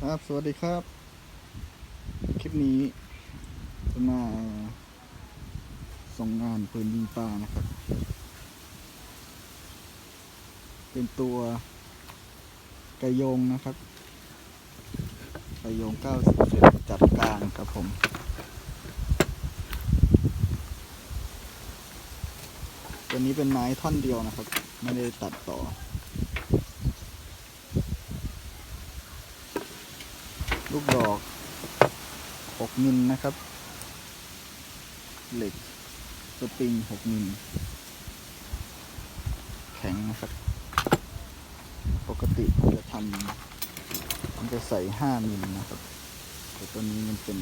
ครับ สวัสดีครับ คลิปนี้จะมาส่งงานปืนยิงปลานะครับ เป็นตัวไกยงนะครับไกยง90เซนจัดกลางครับผม ตัวนี้เป็นไม้ท่อนเดียวนะครับ ไม่ได้ตัดต่อ ลูกดอก 6 มิลนะครับ เหล็กสปริง 6 มิล แข็งนะครับ ปกติผมจะทำผมจะใส่ 5 มิลนะครับ แต่ตัวนี้มันเป็น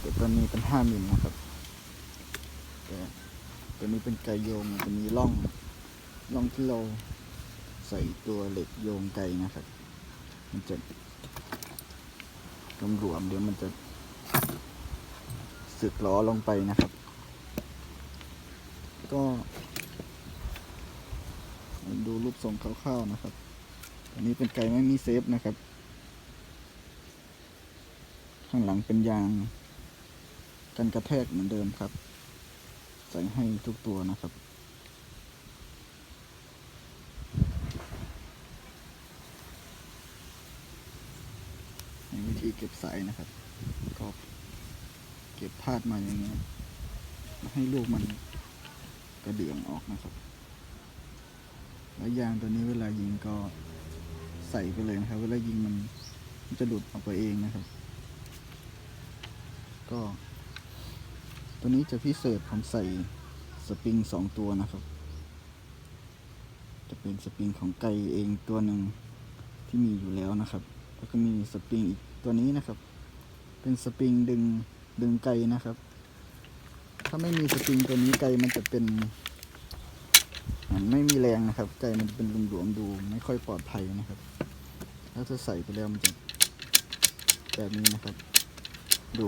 แต่ตัวนี้เป็น 5 มิลนะครับแต่ตัวนี้เป็นไกโยงมันจะมีร่องร่องที่เราใส่ตัวเหล็กโยงไกนะครับ มันจะ รวมๆเดี๋ยวมันจะสึกล้อลงไปนะครับ ก็ดูรูปทรงคร่าวๆนะครับ อันนี้เป็นไก่ไม่มีเซฟนะครับ ข้างหลังเป็นยาง กันกระแทกเหมือนเดิมครับ ใส่ให้ทุกตัวนะครับ ในวิธี เก็บสายนะครับ ก็เก็บพาดมาอย่างเงี้ยให้ลูกมันกระเดื่องออกนะครับ แล้วยางตัวนี้เวลายิงก็ใส่ไปเลยนะครับ เวลายิงมันมันจะหลุดออกไปเองนะครับ ก็ ตัวนี้จะพิเศษผมใส่สปริงสองตัวนะครับ จะเป็นสปริงของไกเองตัวหนึ่งที่มีอยู่แล้วนะครับ แล้วก็มีสปริงอีก ตัวนี้นะครับ เป็นสปริงดึงดึงไกนะครับ ถ้าไม่มีสปริงตัวนี้ไกมันจะเป็นมันไม่มีแรงนะครับ ไกมันเป็นหลวมๆดู ไม่ค่อยปลอดภัยนะครับถ้าใส่ไปแล้วมันจะแบบนี้นะครับ ดู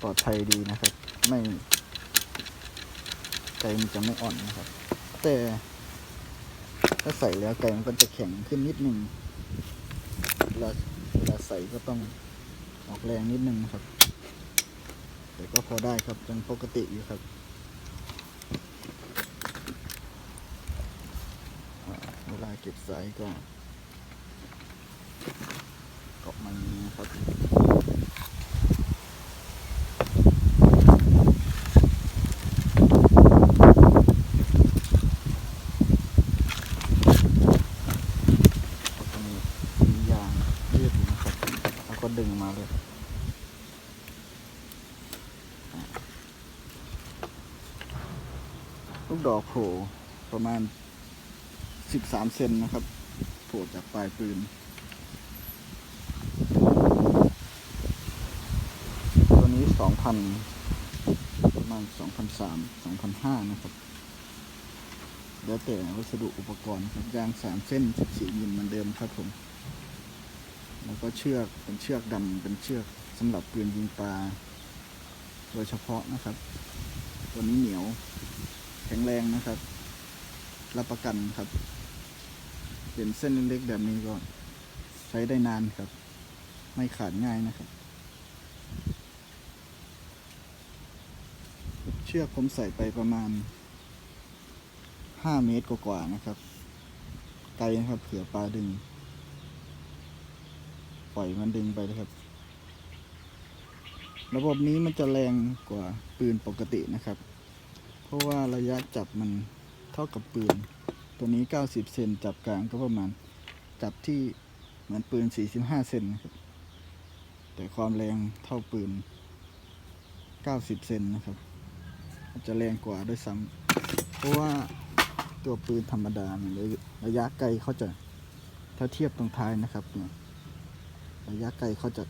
ปลอดภัยดีนะครับ ไม่ไกมันจะไม่อ่อนนะครับ แต่ถ้าใส่แล้วไก่มันก็จะแข็งขึ้นนิดนึงเวลาเว ใส่ก็ต้องออกแรงนิดนึงนะครับ แต่ก็พอได้ครับยังปกติอยู่ครับเวลาเก็บสายก็เกาะมันนะครับ แล้วก็มีมียางยืดอยู่นะครับ แล้ว ก็ดึงมาเลย ลูกดอกโผล่ประมาณ 13 เซนนะครับ โผล่จากปลายปืน ตัวนี้ 2,000 ประมาณ 2,300 2,500 นะครับ แล้วแต่วัสดุอุปกรณ์ยางสามเส้นสิบสี่มิลเหมือนเดิมครับผม แล้วก็เชือกเป็นเชือกดำเป็นเชือกสำหรับปืนยิงปลาโดยเฉพาะนะครับ ตัวนี้เหนียวแข็งแรงนะครับ รับประกันครับ เป็นเส้นเล็กๆแบบนี้ก็ใช้ได้นานครับ ไม่ขาดง่ายนะครับ เชือกผมใส่ไปประมาณห้าเมตรกว่าๆนะครับ ไกลนะครับเผื่อปลาดึง ปล่อยมันดึงไปเลยครับ ระบบนี้มันจะแรงกว่าปืนปกตินะครับ เพราะว่าระยะจับมันเท่ากับปืน ตัวนี้ 90 เซนจับกลางก็ประมาณจับที่เหมือนปืน 45 เซนนะครับ แต่ความแรงเท่าปืน 90 เซนนะครับจะแรงกว่าด้วยซ้ำเพราะว่าตัวปืนธรรมดาเนี่ยระระยะไกลเขาจะถ้าเทียบตรงท้ายนะครับเนี่ย ระยะไกลเขาจะ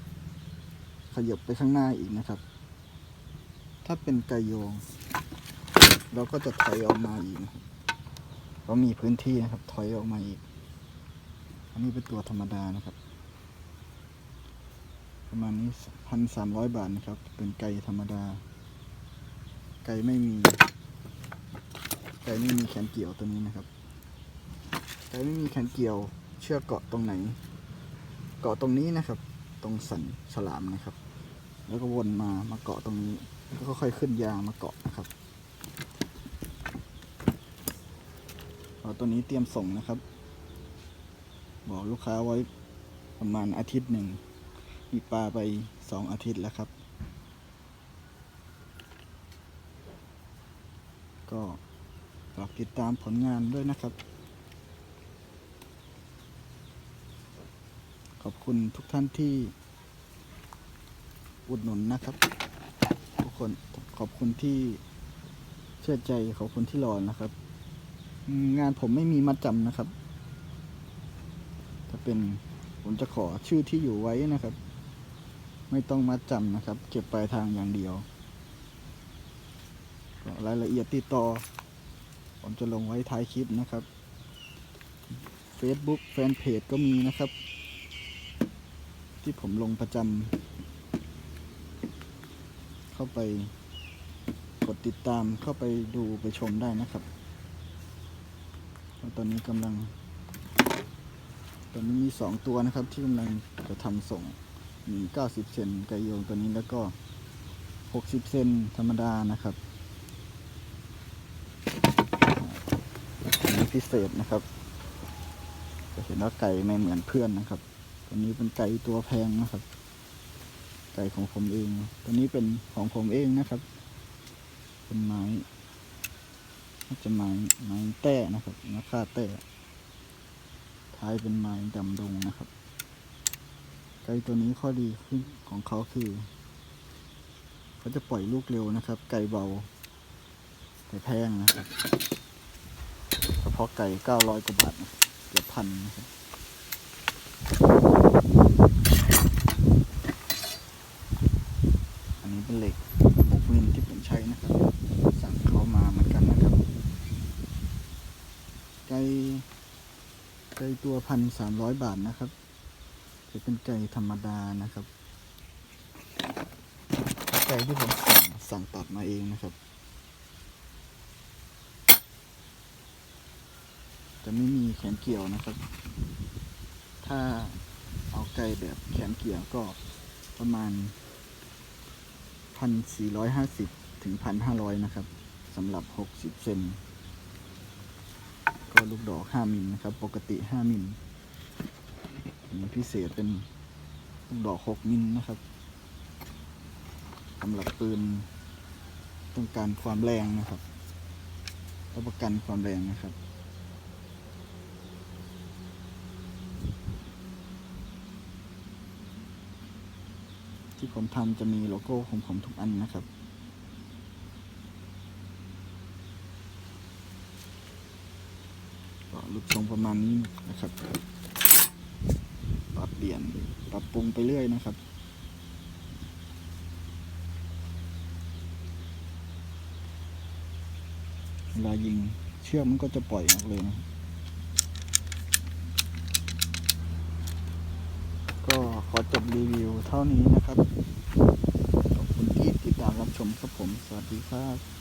ขยับไปข้างหน้าอีกนะครับ ถ้าเป็นไกโยง เราก็จะถอยออกมาอีกเรามีพื้นที่นะครับ ถอยออกมาอีก อันนี้เป็นตัวธรรมดานะครับ ประมาณนี้พันสามร้อยบาทนะครับ เป็นไก่ธรรมดา ไก่ไม่มี ไก่ไม่มีแขนเกี่ยวตัวนี้นะครับ ไก่ไม่มีแขนเกี่ยว เชือกเกาะตรงไหน เกาะตรงนี้นะครับ ตรงสันฉลามนะครับ แล้วก็วนมามาเกาะตรงนี้แล้วก็ค่อยขึ้นยางมาเกาะนะครับเอาตัวนี้เตรียมส่งนะครับ บอกลูกค้าไว้ประมาณอาทิตย์หนึ่งมีปลาไปสองอาทิตย์แล้วครับ ก็ฝากติดตามผลงานด้วยนะครับ ขอบคุณทุกท่านที่อุดหนุนนะครับ ทุกคนขอบคุณที่เชื่อใจขอบคุณที่รอนะครับ งานผมไม่มีมัดจำนะครับ ถ้าเป็นผมจะขอชื่อที่อยู่ไว้นะครับ ไม่ต้องมัดจำนะครับ เก็บปลายทางอย่างเดียวรายละเอียดติดต่อ ผมจะลงไว้ท้ายคลิปนะครับ Facebook แฟนเพจก็มีนะครับ ที่ผมลงประจำเข้าไปกดติดตามเข้าไปดูไปชมได้นะครับ ตอนนี้กำลัง ตอนนี้มีสองตัวนะครับที่กำลังจะทำส่งมี 90 เซนไกโยงตัวนี้แล้วก็ 60 เซนธรรมดานะครับอันนี้พิเศษนะครับจะเห็นว่าไก่ไม่เหมือนเพื่อนนะครับ ตัวนี้เป็นไก่ตัวแพงนะครับ ไก่ของผมเอง ตัวนี้เป็นของผมเองนะครับ เป็นไม้น่าจะไม้ไม้แต้นะครับนาคาแต้ท้ายเป็นไม้ดำดงนะครับ ไก่ตัวนี้ข้อดีขึ้นของเขาคือเขาจะปล่อยลูกเร็วนะครับ ไก่เบา แต่แพงนะครับเฉพาะไก่เก้าร้อยกว่าบาทนะครับเกือบพันนะครับ นี้เป็นเหล็ก6มิลที่ผมใช้นะครับ สั่งเขามาเหมือนกันนะครับไก่ไก่ตัวพันสามร้อยบาทนะครับ จะเป็นไก่ธรรมดานะครับไก่ที่ผมสั่งสั่งตัดมาเองนะครับ จะไม่มีแขนเกี่ยวนะครับ ถ้าเอาไก่แบบแขนเกี่ยวก็ประมาณ พันสี่ร้อยห้าสิบถึงพันห้าร้อยนะครับสำหรับหกสิบเซนก็ลูกดอกห้ามิลนะครับ ปกติห้ามิลอันนี้พิเศษเป็นลูกดอกหกมิลนะครับสำหรับปืนต้องการความแรงนะครับรับประกันความแรงนะครับ ที่ผมทำจะมีโลโก้ของผมทุกอันนะครับก็รูปทรงประมาณนี้นะครับปรับเปลี่ยนปรับปรุงไปเรื่อยนะครับเวลายิงเชือกมันก็จะปล่อยออกเลยนะ ก็ขอ จบรีวิวเท่านี้นะครับ ขอบคุณที่ติดตามรับชมครับผม สวัสดีครับ